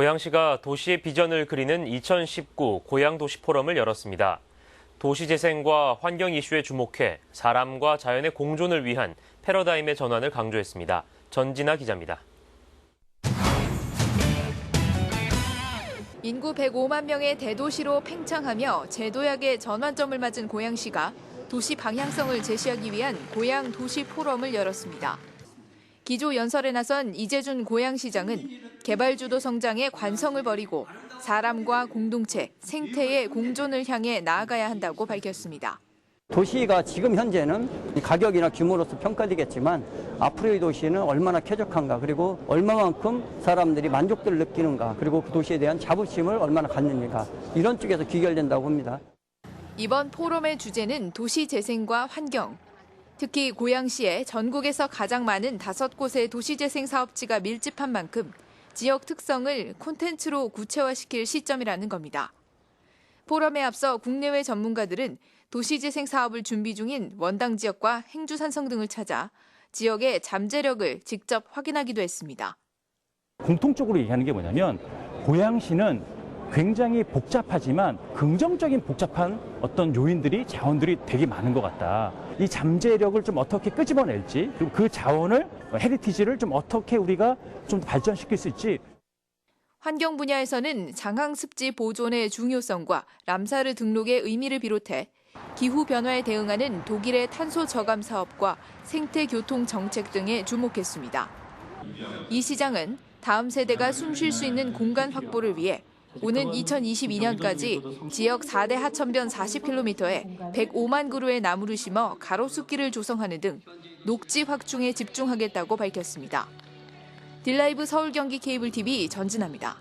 고양시가 도시의 비전을 그리는 2019 고양도시 포럼을 열었습니다. 도시 재생과 환경 이슈에 주목해 사람과 자연의 공존을 위한 패러다임의 전환을 강조했습니다. 전진아 기자입니다. 인구 105만 명의 대도시로 팽창하며 제도약의 전환점을 맞은 고양시가 도시 방향성을 제시하기 위한 고양 도시 포럼을 열었습니다. 기조 연설에 나선 이재준 고양시장은 개발주도 성장에 관성을 버리고 사람과 공동체, 생태의 공존을 향해 나아가야 한다고 밝혔습니다. 도시가 지금 현재는 이 가격이나 규모로서 평가되겠지만 앞으로의 도시는 얼마나 쾌적한가 그리고 얼마만큼 사람들이 만족도를 느끼는가 그리고 그 도시에 대한 자부심을 얼마나 갖는가 이런 쪽에서 귀결된다고 봅니다. 이번 포럼의 주제는 도시 재생과 환경. 특히 고양시에 전국에서 가장 많은 다섯 곳의 도시재생 사업지가 밀집한 만큼 지역 특성을 콘텐츠로 구체화시킬 시점이라는 겁니다. 포럼에 앞서 국내외 전문가들은 도시재생 사업을 준비 중인 원당 지역과 행주 산성 등을 찾아 지역의 잠재력을 직접 확인하기도 했습니다. 공통적으로 얘기하는 게 뭐냐면 고양시는 굉장히 복잡하지만 긍정적인 복잡한 어떤 요인들이 자원들이 되게 많은 것 같다. 이 잠재력을 좀 어떻게 끄집어낼지 그리고 그 자원을 헤리티지를 좀 어떻게 우리가 좀 발전시킬 수 있지 환경 분야에서는 장항 습지 보존의 중요성과 람사르 등록의 의미를 비롯해 기후 변화에 대응하는 독일의 탄소 저감 사업과 생태 교통 정책 등에 주목했습니다. 이 시장은 다음 세대가 숨 쉴 수 있는 공간 확보를 위해 오는 2022년까지 지역 4대 하천변 40km에 105만 그루의 나무를 심어 가로수길을 조성하는 등 녹지 확충에 집중하겠다고 밝혔습니다. 딜라이브 서울 경기 케이블 TV 전진합니다.